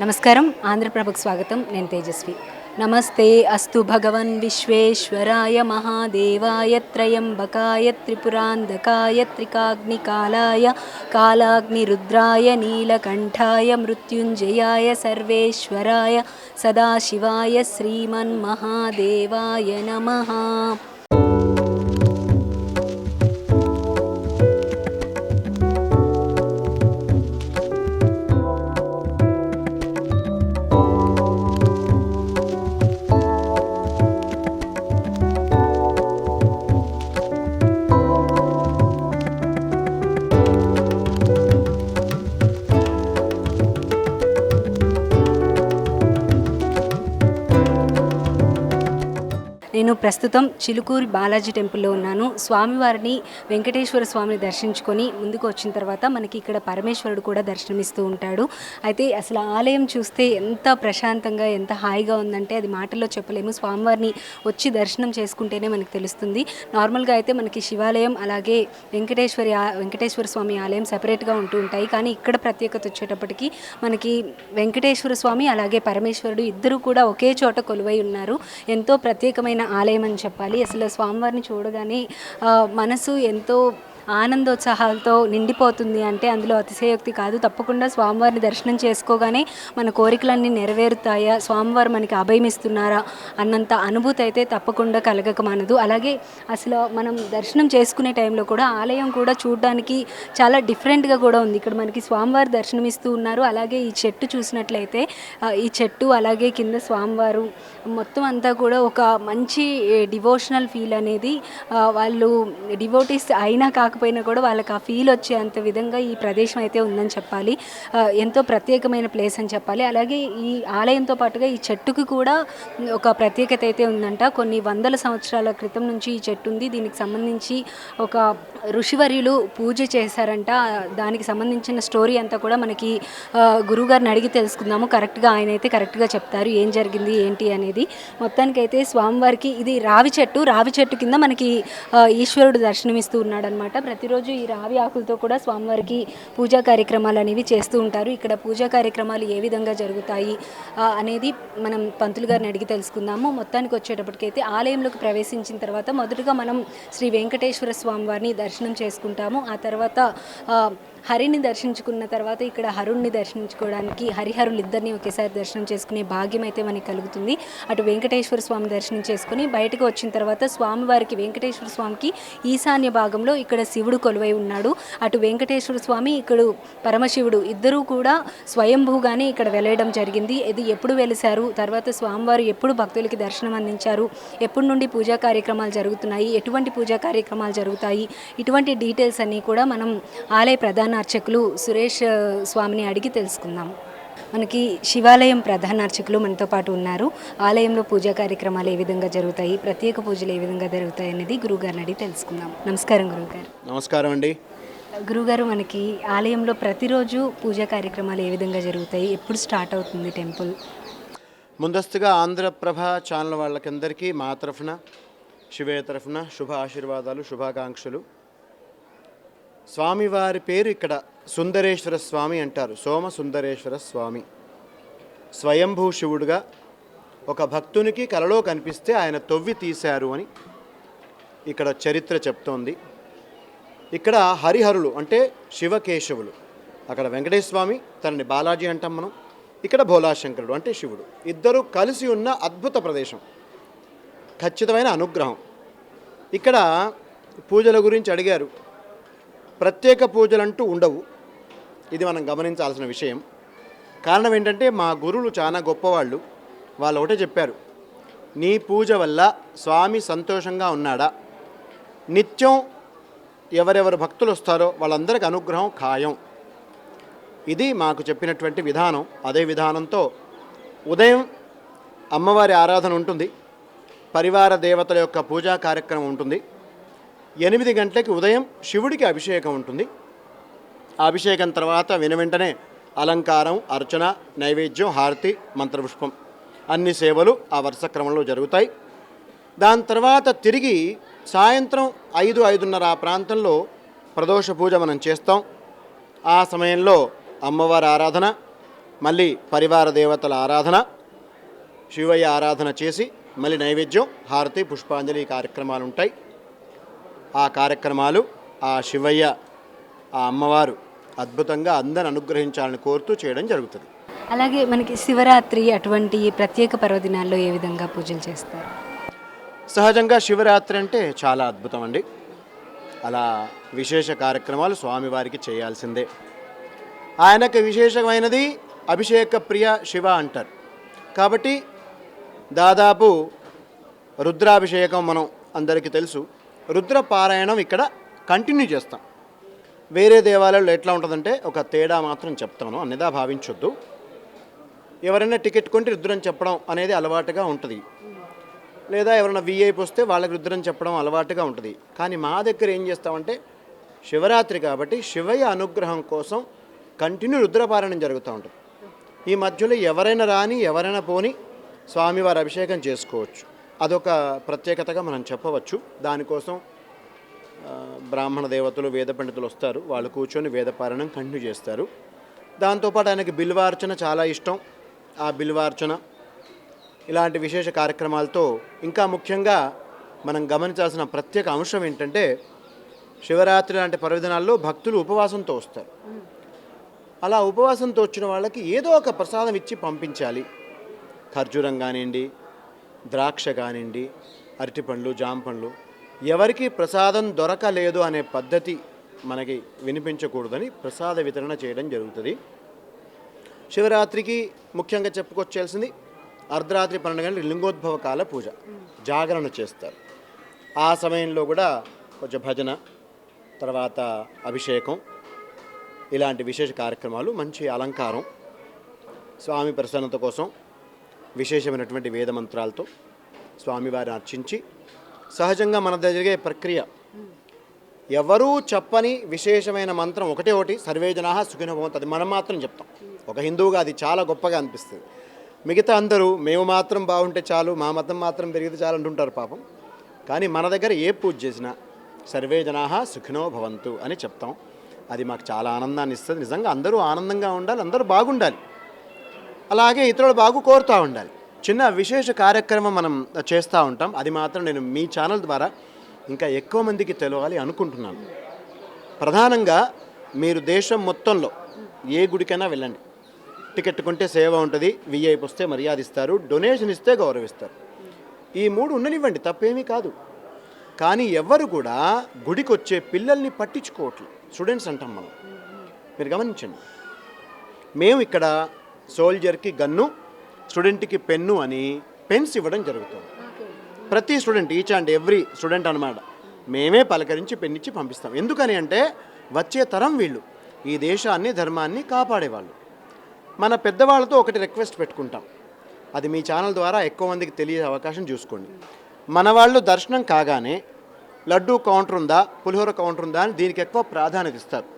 నమస్కారం. ఆంధ్రప్రభకు స్వాగతం. నేను తేజస్వి. నమస్తే అస్తు భగవన్ విశ్వేశ్వరాయ మహాదేవాయ త్రయంబకాయ త్రిపురాంధకాయ త్రికాగ్నికాలాయ కాలాగ్నిరుద్రాయ నీలకంఠాయ మృత్యుంజయాయ సర్వేశ్వరాయ సదాశివాయ శ్రీమన్మహాదేవాయ నమః. నేను ప్రస్తుతం చిలుకూరి బాలాజీ టెంపుల్లో ఉన్నాను. స్వామివారిని వెంకటేశ్వర స్వామిని దర్శించుకొని ముందుకు వచ్చిన తర్వాత మనకి ఇక్కడ పరమేశ్వరుడు కూడా దర్శనమిస్తూ ఉంటాడు. అయితే అసలు ఆలయం చూస్తే ఎంత ప్రశాంతంగా ఎంత హాయిగా ఉందంటే అది మాటల్లో చెప్పలేము. స్వామివారిని వచ్చి దర్శనం చేసుకుంటేనే మనకు తెలుస్తుంది. నార్మల్గా అయితే మనకి శివాలయం అలాగే వెంకటేశ్వరి వెంకటేశ్వర స్వామి ఆలయం సపరేట్గా ఉంటూ ఉంటాయి. కానీ ఇక్కడ ప్రత్యేకత వచ్చేటప్పటికి మనకి వెంకటేశ్వర స్వామి అలాగే పరమేశ్వరుడు ఇద్దరు కూడా ఒకే చోట కొలువై ఉన్నారు. ఎంతో ప్రత్యేకమైన ఆలయం అని చెప్పాలి. అసలు స్వామివారిని చూడగానే మనసు ఎంతో ఆనందోత్సాహాలతో నిండిపోతుంది అంటే అందులో అతిశయోక్తి కాదు. తప్పకుండా స్వామివారిని దర్శనం చేసుకోగానే మన కోరికలన్నీ నెరవేరుతాయా? స్వామివారు మనకి అభయమిస్తున్నారా? అన్నంత అనుభూతి అయితే తప్పకుండా కలగకమానదు అలాగే అసలు మనం దర్శనం చేసుకునే టైంలో కూడా ఆలయం కూడా చూడడానికి చాలా డిఫరెంట్గా కూడా ఉంది. ఇక్కడ మనకి స్వామివారు దర్శనమిస్తూ ఉన్నారు. అలాగే ఈ చెట్టు చూసినట్లయితే ఈ చెట్టు అలాగే కింద స్వామివారు మొత్తం అంతా కూడా ఒక మంచి డివోషనల్ ఫీల్ అనేది వాళ్ళు డివోటీస్ అయినా కాక రాకపోయినా కూడా వాళ్ళకి ఆ ఫీల్ వచ్చేంత విధంగా ఈ ప్రదేశం అయితే ఉందని చెప్పాలి. ఎంతో ప్రత్యేకమైన ప్లేస్ అని చెప్పాలి. అలాగే ఈ ఆలయంతో పాటుగా ఈ చెట్టుకు కూడా ఒక ప్రత్యేకత అయితే ఉందంట. కొన్ని వందల సంవత్సరాల క్రితం నుంచి ఈ చెట్టు ఉంది. దీనికి సంబంధించి ఒక ఋషివర్యులు పూజ చేశారంట. దానికి సంబంధించిన స్టోరీ అంతా కూడా మనకి ఆ, గురువుగారిని అడిగి తెలుసుకుందాము. కరెక్ట్గా ఆయన అయితే కరెక్ట్గా చెప్తారు. ఏం జరిగింది ఏంటి అనేది. మొత్తానికైతే స్వామివారికి ఇది రావి చెట్టు. రావి చెట్టు కింద మనకి ఈశ్వరుడు దర్శనమిస్తూ ఉన్నాడనమాట ప్రతిరోజు ఈ రావి ఆకులతో కూడా స్వామివారికి పూజా కార్యక్రమాలు అనేవి చేస్తూ ఉంటారు. ఇక్కడ పూజా కార్యక్రమాలు ఏ విధంగా జరుగుతాయి అనేది మనం పంతులు గారిని అడిగి తెలుసుకుందాము. మొత్తానికి వచ్చేటప్పటికైతే ఆలయంలోకి ప్రవేశించిన తర్వాత మొదటగా మనం శ్రీ వెంకటేశ్వర స్వామి వారిని దర్శనం చేసుకుంటాము. ఆ తర్వాత హరిని దర్శించుకున్న తర్వాత ఇక్కడ హరుణ్ణి దర్శించుకోవడానికి హరిహరులు ఇద్దరిని ఒకేసారి దర్శనం చేసుకునే భాగ్యం అయితే మనకి కలుగుతుంది. అటు వెంకటేశ్వర స్వామి దర్శనం చేసుకుని బయటకు వచ్చిన తర్వాత స్వామివారికి వెంకటేశ్వర స్వామికి ఈశాన్య భాగంలో ఇక్కడ శివుడు కొలువై ఉన్నాడు. అటు వెంకటేశ్వర స్వామి ఇక్కడ పరమశివుడు ఇద్దరూ కూడా స్వయంభూగానే ఇక్కడ వెలయడం జరిగింది. ఇది ఎప్పుడు వెలిశారు? తర్వాత స్వామివారు ఎప్పుడు భక్తులకి దర్శనం అందించారు? ఎప్పటి నుండి పూజా కార్యక్రమాలు జరుగుతున్నాయి? ఎటువంటి పూజా కార్యక్రమాలు జరుగుతాయి? ఇటువంటి డీటెయిల్స్ అన్నీ కూడా మనం ఆలయ ప్రధాన అర్చకులు సురేష్ స్వామిని అడిగి తెలుసుకుందాం. మనకి శివాలయం ప్రధాన అర్చకులు మనతో పాటు ఉన్నారు. ఆలయంలో పూజా కార్యక్రమాలు ఏ విధంగా జరుగుతాయి? ప్రత్యేక పూజలు ఏ విధంగా జరుగుతాయి అనేది గురువుగారిని అడిగి తెలుసుకుందాం. నమస్కారం గురువుగారు. నమస్కారం అండి. గురుగారు మనకి ఆలయంలో ప్రతిరోజు పూజా కార్యక్రమాలు ఏ విధంగా జరుగుతాయి? ఎప్పుడు స్టార్ట్ అవుతుంది టెంపుల్? ముందస్తుగా ఆంధ్రప్రభ ఛానల్ వాళ్ళకందరికీ మా తరఫున శివయ్య తరఫున శుభ ఆశీర్వాదాలు శుభాకాంక్షలు. స్వామివారి పేరు ఇక్కడ సుందరేశ్వర స్వామి అంటారు. సోమ సుందరేశ్వర స్వామి. స్వయంభూ శివుడుగా ఒక భక్తునికి కలలో కనిపిస్తే ఆయన తొవ్వి తీశారు అని ఇక్కడ చరిత్ర చెప్తోంది. ఇక్కడ హరిహరులు అంటే శివకేశవులు. అక్కడ వెంకటేశ్వర స్వామి తనని బాలాజీ అంటాం మనం. ఇక్కడ భోలాశంకరుడు అంటే శివుడు. ఇద్దరు కలిసి ఉన్న అద్భుత ప్రదేశం. ఖచ్చితమైన అనుగ్రహం. ఇక్కడ పూజల గురించి అడిగారు. ప్రత్యేక పూజలంటూ ఉండవు. ఇది మనం గమనించాల్సిన విషయం. కారణం ఏంటంటే మా గురువులు చాలా గొప్పవాళ్ళు. వాళ్ళు ఒకటే చెప్పారు. నీ పూజ వల్ల స్వామి సంతోషంగా ఉన్నాడా? నిత్యం ఎవరెవరు భక్తులు వస్తారో వాళ్ళందరికీ అనుగ్రహం ఖాయం. ఇది మాకు చెప్పినటువంటి విధానం. అదే విధానంతో ఉదయం అమ్మవారి ఆరాధన ఉంటుంది. పరివార దేవతల యొక్క పూజా కార్యక్రమం ఉంటుంది. ఎనిమిది గంటలకి ఉదయం శివుడికి అభిషేకం ఉంటుంది. అభిషేకం తర్వాత విన వెంటనే అలంకారం అర్చన నైవేద్యం హారతి మంత్రపుష్పం అన్ని సేవలు ఆ వరుస క్రమంలో జరుగుతాయి. దాని తర్వాత తిరిగి సాయంత్రం ఐదు ఐదున్నర ఆ ప్రాంతంలో ప్రదోష పూజ మనం చేస్తాం. ఆ సమయంలో అమ్మవారి ఆరాధన మళ్ళీ పరివార దేవతల ఆరాధన శివయ్య ఆరాధన చేసి మళ్ళీ నైవేద్యం హారతి పుష్పాంజలి కార్యక్రమాలు ఉంటాయి. ఆ కార్యక్రమాలు ఆ శివయ్య ఆ అమ్మవారు అద్భుతంగా అందరిని అనుగ్రహించాలని కోరుతూ చేయడం జరుగుతుంది. అలాగే మనకి శివరాత్రి అటువంటి ప్రత్యేక పర్వదినాల్లో ఏ విధంగా పూజలు చేస్తారు? సహజంగా శివరాత్రి అంటే చాలా అద్భుతం అండి. అలా విశేష కార్యక్రమాలు స్వామివారికి చేయాల్సిందే. ఆయనకు విశేషమైనది అభిషేక ప్రియ శివ అంటారు. కాబట్టి దాదాపు రుద్రాభిషేకం మనం అందరికీ తెలుసు. రుద్రపారాయణం ఇక్కడ కంటిన్యూ చేస్తాం. వేరే దేవాలయాల్లో ఎట్లా ఉంటుందంటే ఒక తేడా మాత్రం చెప్తాను అన్నిదా భావించొద్దు. ఎవరైనా టికెట్ కొంటే రుద్రం చెప్పడం అనేది అలవాటుగా ఉంటుంది. లేదా ఎవరైనా వీఐపీ వస్తే వాళ్ళకి రుద్రం చెప్పడం అలవాటుగా ఉంటుంది. కానీ మా దగ్గర ఏం చేస్తామంటే శివరాత్రి కాబట్టి శివయ్య అనుగ్రహం కోసం కంటిన్యూ రుద్రపారాయణం జరుగుతూ ఉంటుంది. ఈ మధ్యలో ఎవరైనా రాని ఎవరైనా పోని స్వామివారి అభిషేకం చేసుకోవచ్చు. అదొక ప్రత్యేకతగా మనం చెప్పవచ్చు. దానికోసం బ్రాహ్మణ దేవతలు వేద పండితులు వస్తారు. వాళ్ళు కూర్చొని వేదపారాయణం కంటిన్యూ చేస్తారు. దాంతోపాటు ఆయనకి బిల్వార్చన చాలా ఇష్టం. ఆ బిల్వార్చన ఇలాంటి విశేష కార్యక్రమాలతో ఇంకా ముఖ్యంగా మనం గమనించాల్సిన ప్రత్యేక అంశం ఏంటంటే శివరాత్రి లాంటి పర్వదినాల్లో భక్తులు ఉపవాసంతో వస్తారు. అలా ఉపవాసంతో వచ్చిన వాళ్ళకి ఏదో ఒక ప్రసాదం ఇచ్చి పంపించాలి. ఖర్జూరం కానివ్వండి ద్రాక్ష కానివ్వండి అరటిపండ్లు జామ పండ్లు. ఎవరికి ప్రసాదం దొరకలేదు అనే పద్ధతి మనకి వినిపించకూడదని ప్రసాద వితరణ చేయడం జరుగుతుంది. శివరాత్రికి ముఖ్యంగా చెప్పుకొచ్చేయాల్సింది అర్ధరాత్రి పన్నెండు గంటలకు లింగోద్భవ కాల పూజ. జాగరణ చేస్తారు. ఆ సమయంలో కూడా కొంచెం భజన తర్వాత అభిషేకం ఇలాంటి విశేష కార్యక్రమాలు మంచి అలంకారం స్వామి ప్రసన్నత కోసం విశేషమైనటువంటి వేద మంత్రాలతో స్వామివారిని అర్చించి సహజంగా మన జరిగే ప్రక్రియ. ఎవరూ చెప్పని విశేషమైన మంత్రం ఒకటే ఒకటి సర్వే జనా సుఖిన భవంతు. అది మనం మాత్రం చెప్తాం. ఒక హిందువుగా అది చాలా గొప్పగా అనిపిస్తుంది. మిగతా అందరూ మేము మాత్రం బాగుంటే చాలు మా మతం మాత్రం పెరిగితే చాలు అంటుంటారు పాపం. కానీ మన దగ్గర ఏ పూజ చేసినా సర్వే జనా సుఖినో భవంతు అని చెప్తాం. అది మాకు చాలా ఆనందాన్ని ఇస్తుంది. నిజంగా అందరూ ఆనందంగా ఉండాలి అందరూ బాగుండాలి. అలాగే ఇతరులు బాగు కోరుతూ ఉండాలి. చిన్న విశేష కార్యక్రమం మనం చేస్తూ ఉంటాం. అది మాత్రం నేను మీ ఛానల్ ద్వారా ఇంకా ఎక్కువ మందికి తెలవాలి అనుకుంటున్నాను. ప్రధానంగా మీరు దేశం మొత్తంలో ఏ గుడికైనా వెళ్ళండి. టికెట్ కొంటే సేవ ఉంటుంది విఐపి వస్తే మర్యాద ఇస్తారు డొనేషన్ ఇస్తే గౌరవిస్తారు. ఈ మూడు ఉండనివ్వండి తప్పేమీ కాదు. కానీ ఎవ్వరు కూడా గుడికి వచ్చే పిల్లల్ని పట్టించుకోవట్లేదు. స్టూడెంట్స్ అంటాం మనం. మీరు గమనించండి. మేము ఇక్కడ సోల్జర్కి గన్ను స్టూడెంట్కి పెన్ను అని పెన్స్ ఇవ్వడం జరుగుతుంది. ప్రతి student each and every student అనమాట మేమే పలకరించి పెన్నిచ్చి పంపిస్తాం. ఎందుకని అంటే వచ్చే తరం వీళ్ళు ఈ దేశాన్ని ధర్మాన్ని కాపాడేవాళ్ళు. మన పెద్దవాళ్ళతో ఒకటి రిక్వెస్ట్ పెట్టుకుంటాం. అది మీ ఛానల్ ద్వారా ఎక్కువ మందికి తెలియే అవకాశం చూసుకోండి. మన వాళ్ళు దర్శనం కాగానే లడ్డూ కౌంటర్ ఉందా పులిహోర కౌంటర్ ఉందా అని దీనికి ఎక్కువ ప్రాధాన్యత ఇస్తారు.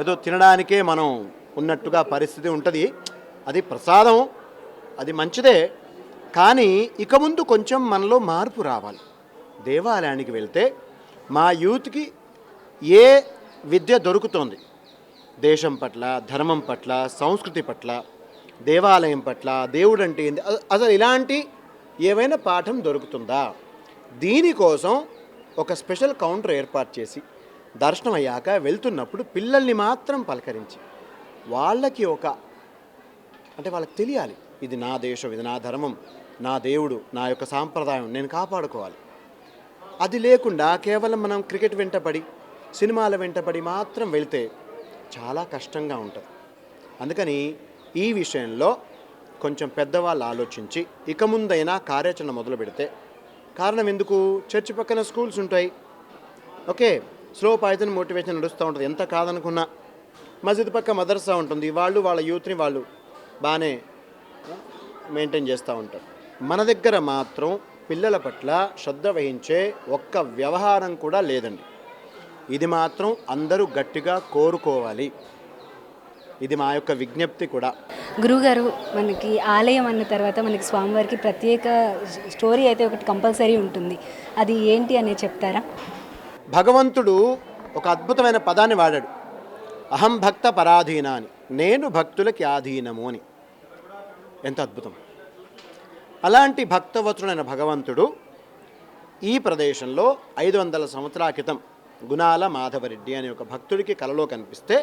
ఏదో తినడానికే మనం ఉన్నట్టుగా పరిస్థితి ఉంటుంది. అది ప్రసాదం అది మంచిదే. కానీ ఇక ముందు కొంచెం మనలో మార్పు రావాలి. దేవాలయానికి వెళ్తే మా యూత్కి ఏ విద్య దొరుకుతోంది? దేశం పట్ల ధర్మం పట్ల సంస్కృతి పట్ల దేవాలయం పట్ల దేవుడు అంటే ఏంది? అసలు ఇలాంటి ఏమైనా పాఠం దొరుకుతుందా? దీనికోసం ఒక స్పెషల్ కౌంటర్ ఏర్పాటు చేసి దర్శనం అయ్యాక వెళ్తున్నప్పుడు పిల్లల్ని మాత్రం పలకరించి వాళ్ళకి ఒక అంటే వాళ్ళకి తెలియాలి ఇది నా దేశం ఇది నా ధర్మం నా దేవుడు నా యొక్క సాంప్రదాయం నేను కాపాడుకోవాలి. అది లేకుండా కేవలం మనం క్రికెట్ వెంటపడి సినిమాల వెంటపడి మాత్రం వెళ్తే చాలా కష్టంగా ఉంటుంది. అందుకని ఈ విషయంలో కొంచెం పెద్దవాళ్ళు ఆలోచించి ఇక ముందైనా కార్యాచరణ మొదలు పెడితే కారణం ఎందుకు? చర్చి పక్కన స్కూల్స్ ఉంటాయి. ఓకే స్లో పాయిజన్ మోటివేషన్ నడుస్తూ ఉంటుంది. ఎంత కాదనుకున్నా మస్జిద్ పక్క మదర్సా ఉంటుంది. వాళ్ళు వాళ్ళ యూత్ని వాళ్ళు బాగానే మెయింటైన్ చేస్తూ ఉంటారు. మన దగ్గర మాత్రం పిల్లల పట్ల శ్రద్ధ వహించే ఒక్క వ్యవహారం కూడా లేదండి. ఇది మాత్రం అందరూ గట్టిగా కోరుకోవాలి. ఇది మా యొక్క విజ్ఞప్తి కూడా. గురువుగారు మనకి ఆలయం అన్న తర్వాత మనకి స్వామివారికి ప్రత్యేక స్టోరీ అయితే ఒకటి కంపల్సరీ ఉంటుంది. అది ఏంటి అనేది చెప్తారా? భగవంతుడు ఒక అద్భుతమైన పదాన్ని వాడాడు. అహం భక్త పరాధీన అని. నేను భక్తులకి ఆధీనము అని. ఎంత అద్భుతం. అలాంటి భక్తవతుడైన భగవంతుడు ఈ ప్రదేశంలో ఐదు వందల సంవత్సరాల క్రితం గుణాల మాధవరెడ్డి అనే ఒక భక్తుడికి కలలో కనిపిస్తే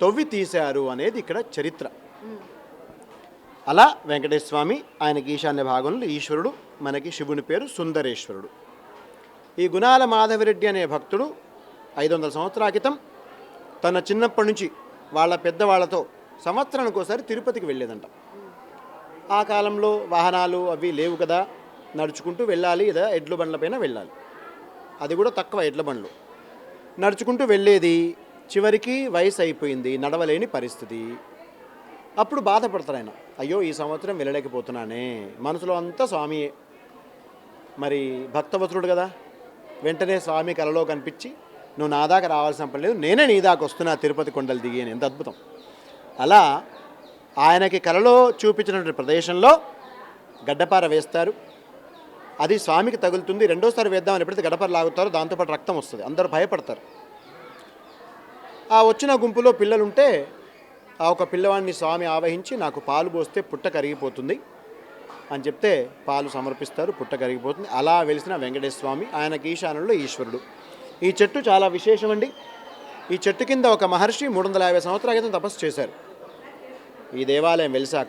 తొవ్వి తీశారు అనేది ఇక్కడ చరిత్ర. అలా వెంకటేశ్వర స్వామి ఆయనకి ఈశాన్య భాగంలో ఈశ్వరుడు మనకి శివుని పేరు సుందరేశ్వరుడు. ఈ గుణాల మాధవరెడ్డి అనే భక్తుడు ఐదు వందల సంవత్సరాల క్రితం తన చిన్నప్పటి నుంచి వాళ్ళ పెద్దవాళ్ళతో సంవత్సరానికి ఒకసారి తిరుపతికి వెళ్ళేదంట. ఆ కాలంలో వాహనాలు అవి లేవు కదా నడుచుకుంటూ వెళ్ళాలి లేదా ఎడ్ల బండ్లపైన వెళ్ళాలి. అది కూడా తక్కువ ఎడ్ల బండ్లు. నడుచుకుంటూ వెళ్ళేది చివరికి వయసు అయిపోయింది నడవలేని పరిస్థితి. అప్పుడు బాధపడతారు ఆయన. అయ్యో ఈ సంవత్సరం వెళ్ళలేకపోతున్నానే. మనసులో అంతా స్వామియే మరి భక్తవతుడు కదా. వెంటనే స్వామి కలలో కనిపించి నువ్వు నా దాకా రావాల్సిన పని లేదు నేనే నీ దాకా వస్తున్నా తిరుపతి కొండలు దిగి అని. ఎంత అద్భుతం. అలా ఆయనకి కలలో చూపించినటువంటి ప్రదేశంలో గడ్డపార వేస్తారు. అది స్వామికి తగులుతుంది. రెండోసారి వేద్దామని ఎప్పుడైతే గడ్డపార లాగుతారో దాంతోపాటు రక్తం వస్తుంది. అందరూ భయపడతారు. ఆ వచ్చిన గుంపులో పిల్లలుంటే ఆ ఒక పిల్లవాడిని స్వామి ఆవహించి నాకు పాలు పోస్తే పుట్ట కరిగిపోతుంది అని చెప్తే పాలు సమర్పిస్తారు పుట్ట కరిగిపోతుంది. అలా వెలిసిన వెంకటేశ్వర స్వామి ఆయనకి ఈశానంలో ఈశ్వరుడు. ఈ చెట్టు చాలా విశేషమండి. ఈ చెట్టు కింద ఒక మహర్షి మూడు వందల యాభై సంవత్సరాల క్రితం తపస్సు చేశారు. ఈ దేవాలయం వెలిశాక.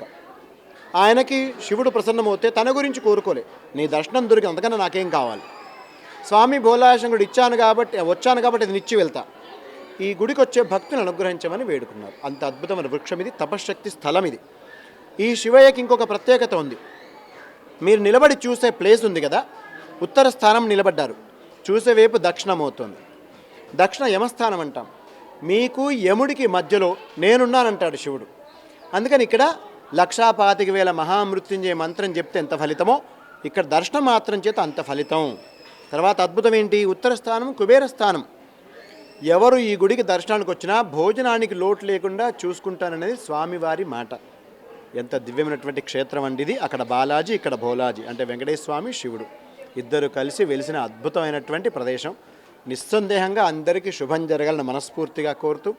ఆయనకి శివుడు ప్రసన్నమవుతే తన గురించి కోరుకోలే. నీ దర్శనం దొరికి అంతకన్నా నాకేం కావాలి? స్వామి భోలాశంకుడు ఇచ్చాను కాబట్టి వచ్చాను కాబట్టి ఇది నిచ్చి వెళ్తా. ఈ గుడికి వచ్చే భక్తులను అనుగ్రహించమని వేడుకున్నారు. అంత అద్భుతమైన వృక్షం ఇది తపశ్శక్తి స్థలం ఇది ఈ శివయ్యకి ఇంకొక ప్రత్యేకత ఉంది. మీరు నిలబడి చూసే ప్లేస్ ఉంది కదా ఉత్తర స్థానం నిలబడ్డారు. చూసే వైపు దక్షిణమవుతుంది. దక్షిణ యమస్థానం అంటాం. మీకు యముడికి మధ్యలో నేనున్నానంటాడు శివుడు. అందుకని ఇక్కడ లక్షా పాతిక వేల మహామృత్యుంజయ మంత్రం చెప్తే ఎంత ఫలితమో? ఇక్కడ దర్శనం మాత్రం చేత అంత ఫలితం. తర్వాత అద్భుతం ఏంటి ఉత్తర స్థానం కుబేర స్థానం ఎవరు ఈ గుడికి దర్శనానికి వచ్చినా భోజనానికి లోటు లేకుండా చూసుకుంటాననేది స్వామివారి మాట. ఎంత దివ్యమైనటువంటి క్షేత్రం అండి ఇది. అక్కడ బాలాజీ ఇక్కడ భోలాజీ అంటే వెంకటేశ్వర స్వామి శివుడు. ఇద్దరు కలిసి వెలిసిన అద్భుతమైనటువంటి ప్రదేశం. నిస్సందేహంగా అందరికీ శుభం జరగాలని మనస్ఫూర్తిగా కోరుతూ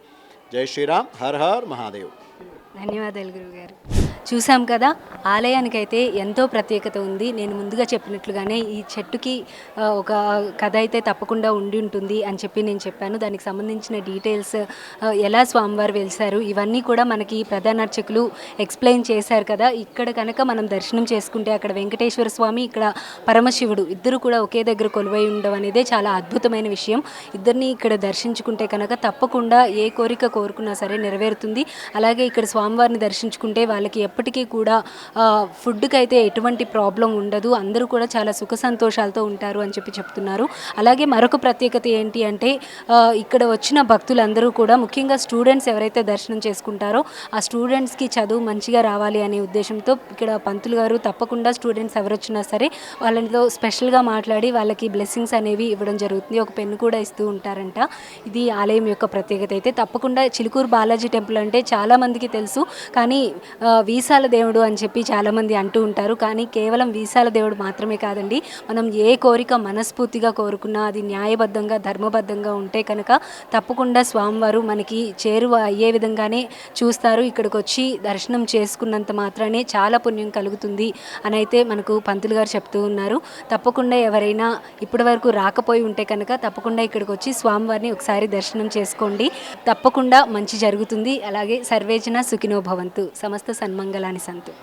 జై శ్రీరామ్ హర్ హర్ మహాదేవ్. ధన్యవాదాలు గురువుగారు. చూసాం కదా ఆలయానికైతే ఎంతో ప్రత్యేకత ఉంది. నేను ముందుగా చెప్పినట్లుగానే ఈ చెట్టుకి ఒక కథ అయితే తప్పకుండా ఉండి ఉంటుంది అని చెప్పి నేను చెప్పాను. దానికి సంబంధించిన డీటెయిల్స్ ఎలా స్వామివారు వెలిసారు ఇవన్నీ కూడా మనకి ప్రధాన అర్చకులు ఎక్స్ప్లెయిన్ చేశారు కదా. ఇక్కడ కనుక మనం దర్శనం చేసుకుంటే అక్కడ వెంకటేశ్వర స్వామి ఇక్కడ పరమశివుడు ఇద్దరు కూడా ఒకే దగ్గర కొలువై ఉండడం అనేది చాలా అద్భుతమైన విషయం. ఇద్దరిని ఇక్కడ దర్శించుకుంటే కనుక తప్పకుండా ఏ కోరిక కోరుకున్నా సరే నెరవేరుతుంది. అలాగే ఇక్కడ స్వామివారిని దర్శించుకుంటే వాళ్ళకి ఇప్పటికీ కూడా ఫుడ్కి అయితే ఎటువంటి ప్రాబ్లం ఉండదు. అందరూ కూడా చాలా సుఖ సంతోషాలతో ఉంటారు అని చెప్పి చెప్తున్నారు. అలాగే మరొక ప్రత్యేకత ఏంటి అంటే ఇక్కడ వచ్చిన భక్తులందరూ కూడా ముఖ్యంగా స్టూడెంట్స్ ఎవరైతే దర్శనం చేసుకుంటారో ఆ స్టూడెంట్స్కి చదువు మంచిగా రావాలి అనే ఉద్దేశంతో ఇక్కడ పంతులు గారు తప్పకుండా స్టూడెంట్స్ ఎవరు వచ్చినా సరే వాళ్ళతో స్పెషల్గా మాట్లాడి వాళ్ళకి బ్లెస్సింగ్స్ అనేవి ఇవ్వడం జరుగుతుంది. ఒక పెన్ను కూడా ఇస్తూ ఉంటారంట. ఇది ఆలయం యొక్క ప్రత్యేకత. అయితే తప్పకుండా చిలుకూరు బాలాజీ టెంపుల్ అంటే చాలామందికి తెలుసు. కానీ ఆ, వీసాల దేవుడు అని చెప్పి చాలామంది అంటూ ఉంటారు. కానీ కేవలం వీసాల దేవుడు మాత్రమే కాదండి. మనం ఏ కోరిక మనస్ఫూర్తిగా కోరుకున్నా అది న్యాయబద్ధంగా ధర్మబద్ధంగా ఉంటే కనుక తప్పకుండా స్వామివారు మనకి చేరువ అయ్యే విధంగానే చూస్తారు. ఇక్కడికి వచ్చి దర్శనం చేసుకున్నంత మాత్రానే చాలా పుణ్యం కలుగుతుంది అని అయితే మనకు పంతులు గారు చెప్తూ ఉన్నారు. తప్పకుండా ఎవరైనా ఇప్పటి వరకు రాకపోయి ఉంటే కనుక తప్పకుండా ఇక్కడికి వచ్చి స్వామివారిని ఒకసారి దర్శనం చేసుకోండి. తప్పకుండా మంచి జరుగుతుంది. అలాగే సర్వేజన సుఖినో భవంతు. సమస్త సన్మంగళాని సంతు